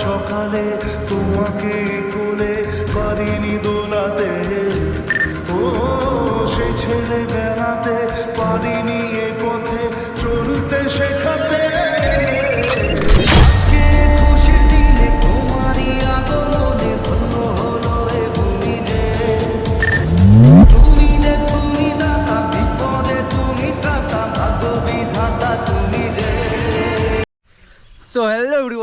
সকালে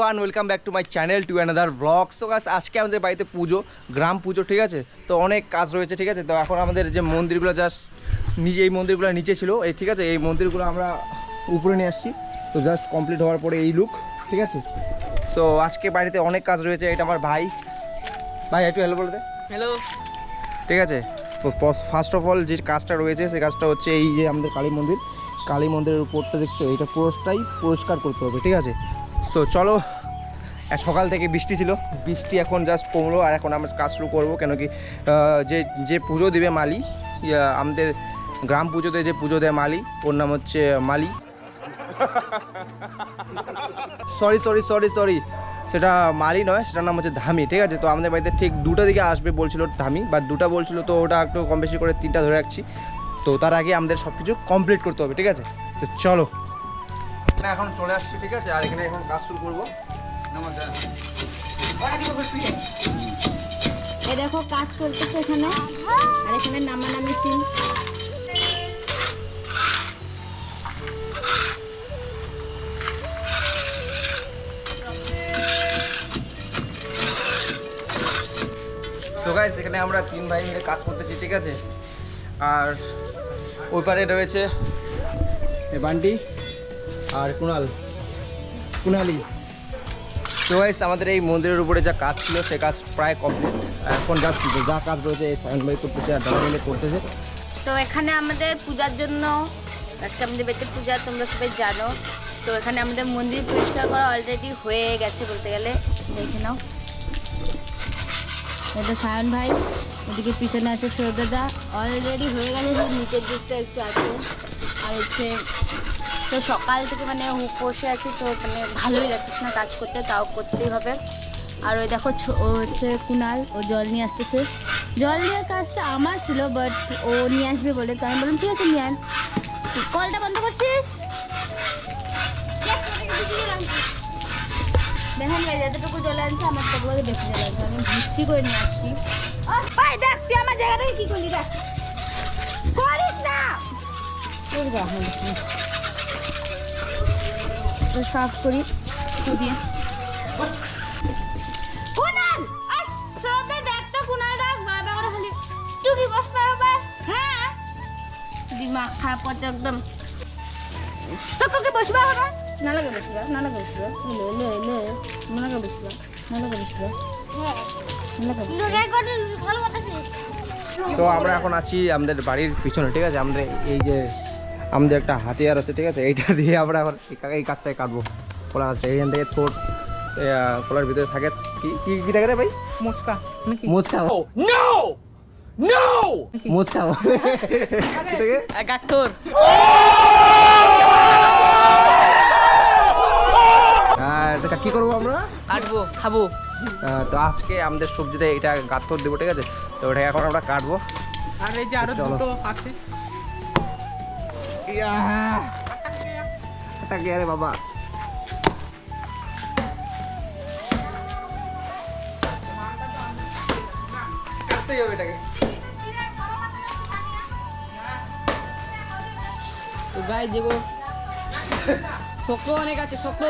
everyone welcome back to my channel to another vlog so গাছ আজকে আমাদের বাড়িতে পুজো গ্রাম পুজো ঠিক আছে? তো অনেক কাজ রয়েছে ঠিক আছে? তো এখন আমাদের যে মন্দিরগুলো জাস্ট নিজে এই মন্দিরগুলো নিচে ছিল এই ঠিক আছে? এই মন্দিরগুলো আমরা উপরে নিয়ে আসছি। তো জাস্ট কমপ্লিট হওয়ার পরে এই লুক ঠিক আছে? সো আজকে বাড়িতে অনেক কাজ রয়েছে এটা আমার ভাই। ভাই একটু হ্যালো বলতে হ্যালো ঠিক আছে? তো ফার্স্ট অফ অল যে কাজটা রয়েছে সেই কাজটা হচ্ছে এই যে আমাদের কালী মন্দির। কালী মন্দিরের উপরটা দেখছ এইটা পুরোটাই পরিষ্কার করতে হবে ঠিক আছে? তো চলো সকাল থেকে বৃষ্টি ছিল। বৃষ্টি এখন জাস্ট কমলো আর এখন আমরা কাজ শুরু করব। কেন কি যে যে পুজো দেবে মালি আমাদের গ্রাম পুজোতে যে পুজো দেয় মালি, ওর নাম হচ্ছে মালি। সরি সরি সরি সরি সেটা মালি নয়, সেটার নাম হচ্ছে ধামি, ঠিক আছে? তো আমাদের বাড়িতে ঠিক দুটো দিকে আসবে বলছিল ধামি বা দুটা বলছিল তো ওটা একটু কম বেশি করে তিনটা ধরে রাখছি। তো তার আগে আমাদের সব কিছু কমপ্লিট করতে হবে, ঠিক আছে? তো চলো। এখন চলে আসছি, ঠিক আছে? আর এখানে এখন কাজ শুরু করব। দেখো কাজ চলতেছে এখানে। আর এখানে নামানামি সিন এখানে আমরা তিন ভাই মিলে কাজ করতেছি, ঠিক আছে? আর ওই পারে রয়েছে বান্টি আর কুণাল। কুণালি। তো আমাদের এই মন্দিরের উপরে যা কাজ ছিল, সে কাজ প্রায় কমপ্লিট এখন কাজ যা যা কাজ রয়েছে, এই সায়ন ভাই করতেছে আর দাদা মিলে করতেছে। তো এখানে আমাদের পূজার জন্য আজকে আমাদের বেঁচে পূজা, তোমরা সবাই জানো। তো এখানে আমাদের মন্দির পরিষ্কার করা অলরেডি হয়ে গেছে বলতে গেলে। দেখে নাও। এটা সায়ন ভাই ওদিকে পিছনে আছে সৌদাদা। অলরেডি হয়ে শুধু নিচের দিকটা একটু আছে। আর হচ্ছে তো সকাল থেকে মানে বসে আছি তো মানে ভালোই লাগছে না কাজ করতে তাও করতেই হবে। আর ওই দেখো ও হচ্ছে কুনাল ও জল নিয়ে আসতেছে। জল নেওয়ার কাজটা আমার ছিল বাট ও নিয়ে আসবে বলে তো আমি বললাম ঠিক আছে নিয়ে আন কলটা বন্ধ করছিস? দেখেন ভাই যতটুকু জল আনছে আমার তো বলে বেশি জল আনছে আমি ভর্তি করে নিয়ে আসছি। ভাই দেখ তুই আমার জায়গাটাকে কি করলি দেখ। করিস না! সাফ করি। তো দিয়ে। কুনাল আস শ্রদ্ধা দেখ তো দেখ বাবা করে খালি তুই কি বসতে হ্যাঁ? দিমাগ খারাপ করছে একদম। তো তোকে বসবা হবে? না লাগে বসবা না লাগে বসবা। লে লে লে। না লাগে বসবা না লাগে বসবা। তো আমরা এখন আছি আমাদের বাড়ির পিছনে ঠিক আছে? আমাদের এই যে আমাদের একটা হাতিয়ার আছে ঠিক আছে? এইটা দিয়ে আমরা এখন এই কাজটাই কাটবো। কলা গাছটা এইখান থেকে থোট কলার ভিতরে থাকে কি কি থাকে রে ভাই? মুচকা নাকি মুচকা। No no মুচকা। কি একাত্তর এটা কি করব আমরা? কাটবো খাব। তো আজকে আমাদের সবজিতে এটা গাত্তর দেবো ঠিক আছে? তো ওটা এখন আমরা কাটবো। আর এই যে আরও দুটো আছে। এটা কি আরে বাবা কাটতেই হবে এটাকে তো গাই দেবো শক্ত অনেক আছে শক্ত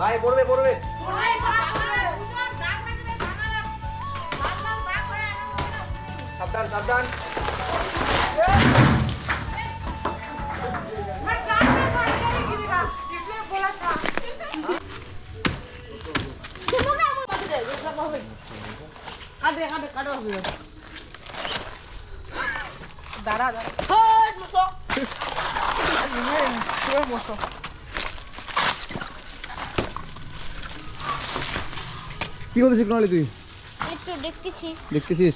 ভাই পড়বে পড়বে সাবধান সাবধান কাটে কাটে কাটো দাঁড়া দাঁড়া মশো কি করতেছিস প্রণালী তুই একটু দেখতেছি দেখতেছিস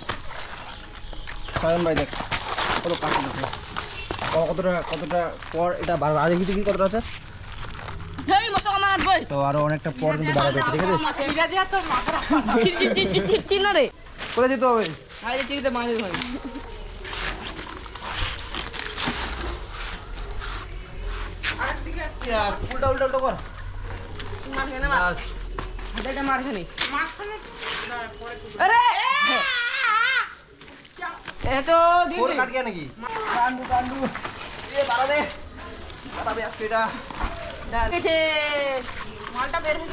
সায়ন ভাই দেখ কত দেখো কতটা কতটা পর এটা আগে কিছু কি কতটা আছে তো আরও অনেকটা পর কিন্তু বাড়াবে ঠিক আছে? চিনা রে। কোথায় যেতে হবে? আরে চিকিতে মাঝে ভাই উল্টা উল্টা উল্টা কর। মারখানে মার হাতে মারখানে আরে! এত ওর দিদি। কাট গিয়া নাকি কান্ডু কান্ডু এ বাড়াবে বাড়াবে আজকে এটা। গেছে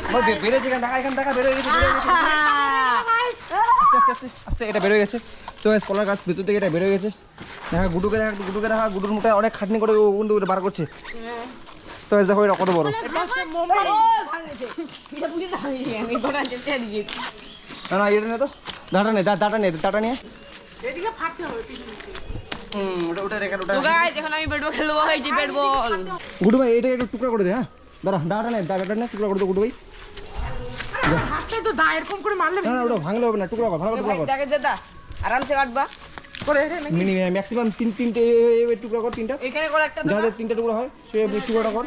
আমার বে- বেরোয় যেখানে দেখা এখানে দেখা বেরোয় গেছে গেছে। আস্তে আস্তে আস্তে আস্তে এটা বেরোয় গেছে। তো কলার গাছ ভিতর থেকে এটা বেরোয় গেছে। দেখা গুডুকে দেখা গুডুকে দেখা গুডুর মুখে অনেক খাটনি করে ও কিন্তু বার করছে। তো দেখো এটা কত বড়? ও ভাঙেছে এটা পুরি না এটা নে তো। দাঁটা নে দাঁটা নে দাঁটা নিয়ে গুডু ভাই এটা একটু টুকরা করে দে হ্যাঁ? দাঁড়া দাঁড়া নে দাঁড়াটা নে টুকরা করে দে গুডু ভাই। তো দা এরকম করে মারলে না না ভাঙলে হবে না টুকরা কর ভালো করে টুকরা কর। আরামসে কাটবা। করে রে ম্যাক্সিমাম তিন তিনটে টুকরা কর তিনটা। এখানে করে একটা যাদের তিনটা টুকরা হয় সে টুকরাটা কর।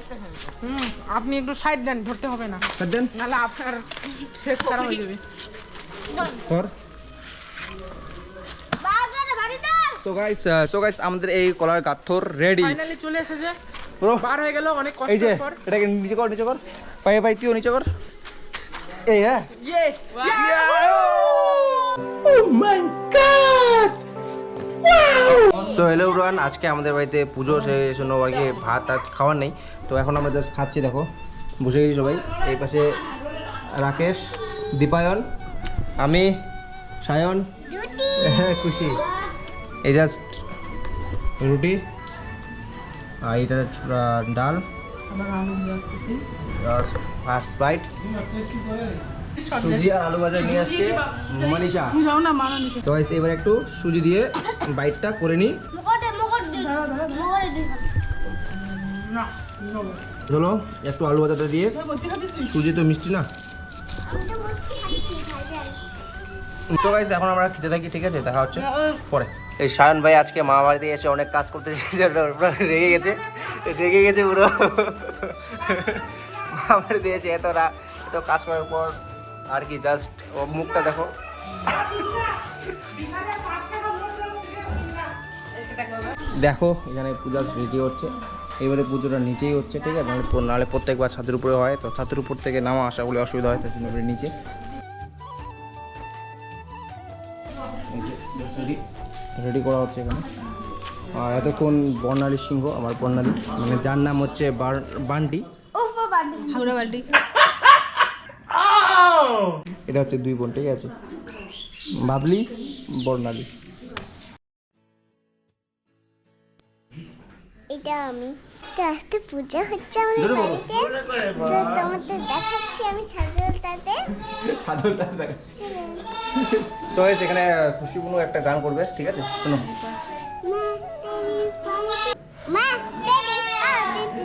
আপনি একটু সাইড দেন ধরতে হবে না। কাট দেন? নাহলে আপনার ফেস খারাপ হয়ে যাবে। কর সো গাইস সো গাইস আমাদের এই কলার গাথর রেডি ফাইনালি চলে এসেছে। পুরো বার হয়ে গেল অনেক এই যে কষ্টের পর। এটাকে নিচে কর নিচে কর। পায়ে পায়ে তুইও নিচে কর। এই হ্যাঁ। ইয়ে সো হ্যালো রুয়ান আজকে আমাদের বাড়িতে পুজো সেই জন্য আর কি ভাত টাত খাওয়ার নেই। তো এখন আমরা জাস্ট খাচ্ছি দেখো। বসে গেছি সবাই। এই পাশে রাকেশ দীপায়ন আমি সায়ন। হ্যাঁ খুশি। এই জাস্ট রুটি আর এটা ডাল। জাস্ট ফার্স্ট বাইট সুজি আর আলু ভাজা নিয়ে আসছে মনীষা। যাও না মারা নিচে। তো এবার একটু সুজি দিয়ে বাইটটা করে নিই চলো একটু আলু ভাজাটা দিয়ে। সুজি তো মিষ্টি না। গাইস এখন আমরা খেতে থাকি ঠিক আছে? দেখা হচ্ছে পরে। এই সায়ন ভাই আজকে মা বাড়িতে এসে অনেক কাজ করতে রেগে গেছে। রেগে গেছে পুরো। মা বাড়িতে এসে এত এত কাজ করার পর আর কি জাস্ট ও মুখটা দেখো। দেখো, এখানে পূজা রেডি হচ্ছে। এবারে পুজোটা নিচেই হচ্ছে, ঠিক আছে? নাহলে নাহলে প্রত্যেকবার ছাদের উপরে হয়। তো ছাদের উপর থেকে নামা আসা বলে অসুবিধা হয়, তার জন্য নিচে। রেডি করা হচ্ছে এখানে। আর এতক্ষণ বর্ণালী সিংহ আমার বর্ণালী মানে যার নাম হচ্ছে বান্ডি। বান্টি এটা হচ্ছে দুই বোন ঠিক আছে? বাবলি বর্ণালী। এটা আমি তো আজকে পূজা হচ্ছে আমাদের। বাড়িতে। তো তোমাদের দেখাচ্ছি আমি ছাগলটাতে। তো সেখানে খুশিপূর্ণ একটা গান করবে ঠিক আছে? শোনো। মা দেবী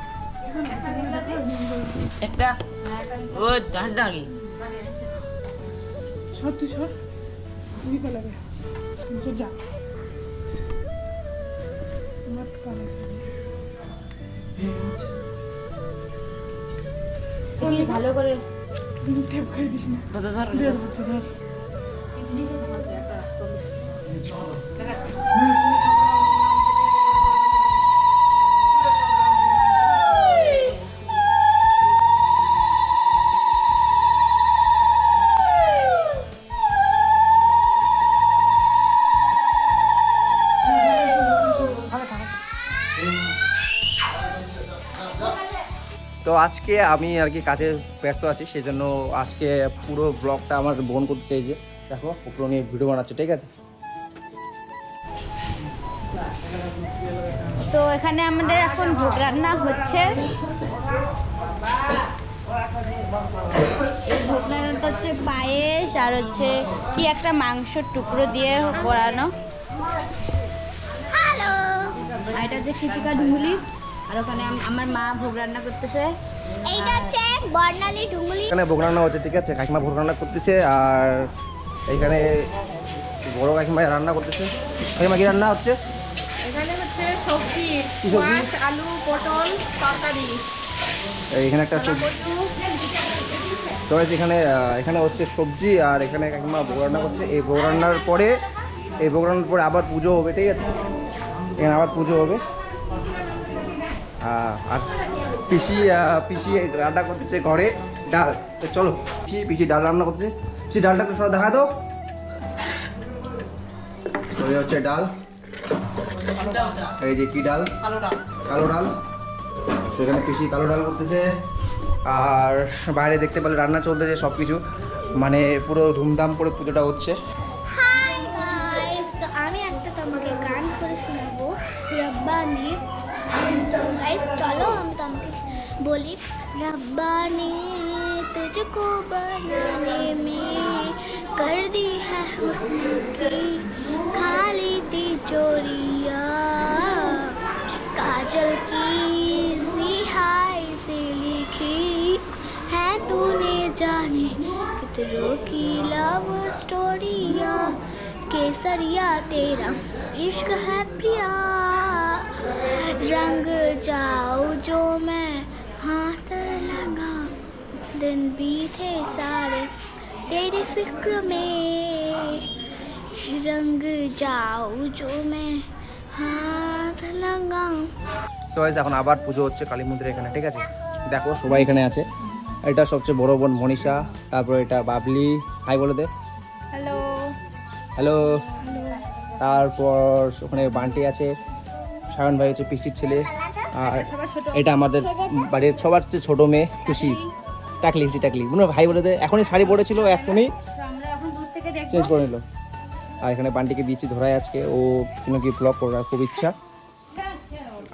একটা। ও চারটা কি সর তুই সর। তুই পেলাবে যা মত করে ভালো করে টেপ খাই দিস না। ধর ধর হচ্ছে ধর। আজকে আমি আর কি কাজে ব্যস্ত আছি সেই জন্য আজকে পুরো ব্লগটা আমার বোন করতে চাইছে। দেখো উপরে নিয়ে ভিডিও বানাচ্ছে ঠিক আছে? তো এখানে আমাদের এখন ভোগ রান্না হচ্ছে। এই ভোগ রান্নাটা হচ্ছে পায়েস আর হচ্ছে কি একটা মাংসর টুকরো দিয়ে করানো। আর এটা হচ্ছে কৃতিকা ঢুঙ্গুলি আর ওখানে আমার মা ভোগ রান্না করতেছে। এইটা হচ্ছে বর্ণালী ডুঙ্গুলি এখানে ভোগ রান্না হচ্ছে ঠিক আছে? কাকিমা ভোগ রান্না করতেছে আর এইখানে বড় কাকিমা রান্না করতেছে। কাকিমা কি রান্না হচ্ছে? এখানে হচ্ছে সবজি মাছ আলু পটল তরকারি। এইখানে একটা সবজি। তো এখানে এখানে হচ্ছে সবজি আর এখানে কাকিমা ভোগ রান্না করছে। এই ভোগ রান্নার পরে এই ভোগ রান্নার পরে আবার পুজো হবে ঠিক আছে? এখানে আবার পুজো হবে। আর পিসি পিসি রান্না করতেছে ঘরে ডাল। চলো, পিসি পিসি ডাল রান্না করতেছে। পিসি ডালটা তো সব দেখা দাও। হচ্ছে ডাল। এই যে কি ডাল? কালো ডাল। সেখানে পিসি কালো ডাল করতেছে। আর বাইরে দেখতে পেলে রান্না চলতেছে সব কিছু মানে পুরো ধুমধাম করে পুজোটা হচ্ছে। বলি रब्बा ने तुझको बनाने में कर दी है हुस्न की। खाली तिजोरिया काजल की सिहाई से लिखी है तूने जाने कितनों की लव स्टोरिया केसरिया, तेरा इश्क है प्रिया रंग जाओ जो मैं दिन बीते सारे तेरी फिक्र में रंग जाओ जो मैं हाथ लगाऊं তো guys, এখন আবার পুজো হচ্ছে কালী মন্দিরে এখানে ঠিক আছে দেখো সবাই এখানে আছে এটা সবচেয়ে বড় বোন মনীষা তারপর এটা বাবলি হাই বলে দে হ্যালো হ্যালো তারপর ওখানে বান্টি আছে সায়ন ভাই হচ্ছে পিসির ছেলে আর এটা আমাদের বাড়ির সবার চেয়ে ছোটো মেয়ে খুশি টাকলি টাকলি মনে ভাই বলে দে এখনই শাড়ি পরেছিল এখনই চেঞ্জ করে নিল। আর এখানে বান্টিকে দিয়েছি ধরায় আজকে ও কোনো কি ব্লগ করার খুব ইচ্ছা।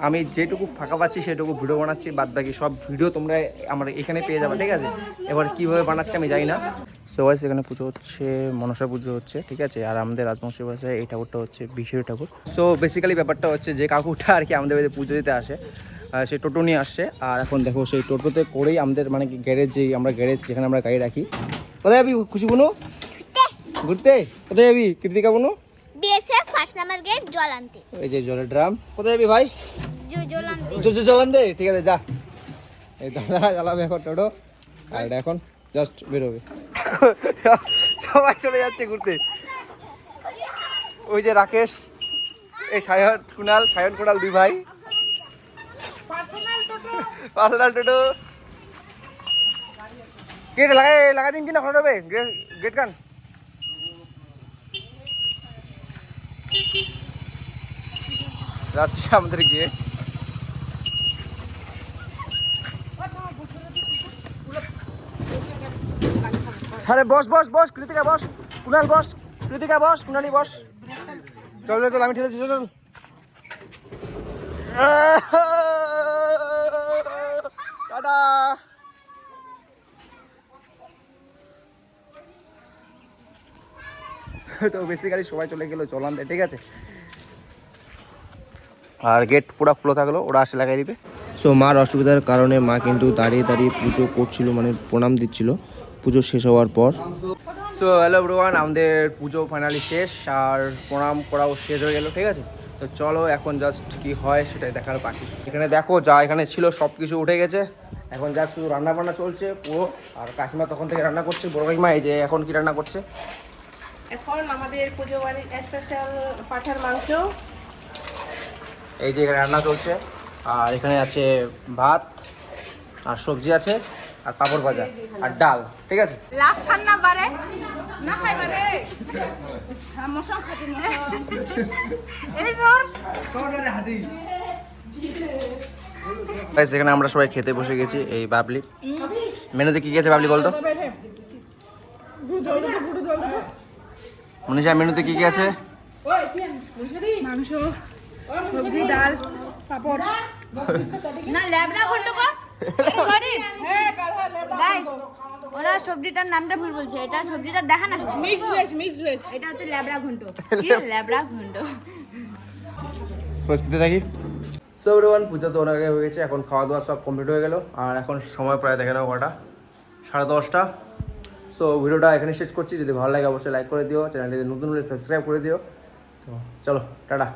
আমি যেটুকু ফাঁকা পাচ্ছি সেটুকু ভিডিও বানাচ্ছি বাদ বাকি সব ভিডিও তোমরা আমার এখানে পেয়ে যাবে ঠিক আছে? এবার কীভাবে বানাচ্ছি আমি জানি না। সো গাইস এখানে পুজো হচ্ছে মনসা পুজো হচ্ছে ঠিক আছে? আর আমাদের রাজবংশী ভাষায় এই ঠাকুরটা হচ্ছে বিশ্বরী ঠাকুর। সো বেসিক্যালি ব্যাপারটা হচ্ছে যে কাকুটা আর কি আমাদের বাড়িতে পুজো দিতে আসে। সে টোটো নিয়ে আসছে। আর এখন দেখো সেই টোটোতে করেই আমাদের মানে কি গ্যারেজ যেই আমরা গ্যারেজ যেখানে আমরা গাড়ি রাখি। কোথায় যাবি খুশি বুনু? ঘুরতে। কোথায় যাবি কৃতিকা বুনু? বিএসএফ ফার্স্ট নাম্বার গেট জল আনতে এই যে জলের ড্রাম। কোথায় যাবি ভাই? জল আনতে ঠিক আছে যা। এই দাদা চালাবে এখন টোটো। আর এখন জাস্ট বেরোবে। সবাই চলে যাচ্ছে ঘুরতে। ওই যে রাকেশ এই সায়ন কুনাল সায়ন কুনাল দুই ভাই। পার্সোনাল টোটো গেট লাগাই লাগাই দিন কিনা খোলা হবে গেট কান। রাস্তা আমাদের গেট আরে বস বস বস, কৃতিকা, বস কুনাল বস, কৃতিকা বস কুনালি বস। চল চল চল, আমি ঠিক আছি, চল চল। টাটা। তো বেসিক্যালি সবাই চলে গেলো চলান ঠিক আছে? আর গেট পুরো খোলা থাকল ওরা আসে লাগাই দিবে। সো মার অসুবিধার কারণে মা কিন্তু দাঁড়িয়ে দাঁড়িয়ে পুজো করছিল মানে প্রণাম দিচ্ছিল। পুজো শেষ হওয়ার পর। সো হ্যালো ব্রোয়ান আমাদের পুজো ফাইনালি শেষ আর প্রণাম করাও শেষ হয়ে গেল ঠিক আছে? তো চলো এখন জাস্ট কি হয় সেটাই দেখার বাকি। এখানে দেখো যা এখানে ছিল সব কিছু উঠে গেছে। এখন যা শুধু রান্না বান্না চলছে পুরো। আর কাকিমা তখন থেকে রান্না করছে। বড় কাকিমা এই যে এখন কি রান্না করছে? এখন আমাদের পুজো বাড়ির স্পেশাল পাঠার মাংস। এই যে এখানে রান্না চলছে। আর এখানে আছে ভাত আর সবজি আছে। আর পাঁপড় ভাজা আর ডাল ঠিক আছে? লাস্ট বারে। না মশন এই সর। এখানে আমরা সবাই খেতে বসে গেছি এই বাবলি। মেনুতে কি গেছে বাবলি বলতো? মনীষা মেনুতে কি কি আছে? মাংস সবজি ডাল পাপড়। না ল্যাবড়া ঘন্ট ওরা সবজিটার নামটা ভুল বলছে। এটা সবজিটা দেখা না মিক্স ভেজ মিক্স ভেজ এটা হচ্ছে ল্যাবড়া ঘন্ট। কি ল্যাবড়া ঘন্ট? প্রস্তুতি থাকি। সো এভরিওয়ান পুজো তো হয়ে গেছে এখন খাওয়া দাওয়া সব কমপ্লিট হয়ে গেল আর এখন সময় প্রায় দেখে নাও কটা? সাড়ে দশটা। সো ভিডিওটা এখানে শেষ করছি। যদি ভালো লাগে অবশ্যই লাইক করে দিও। চ্যানেলটি নতুন হলে সাবস্ক্রাইব করে দিও। তো চলো টাটা।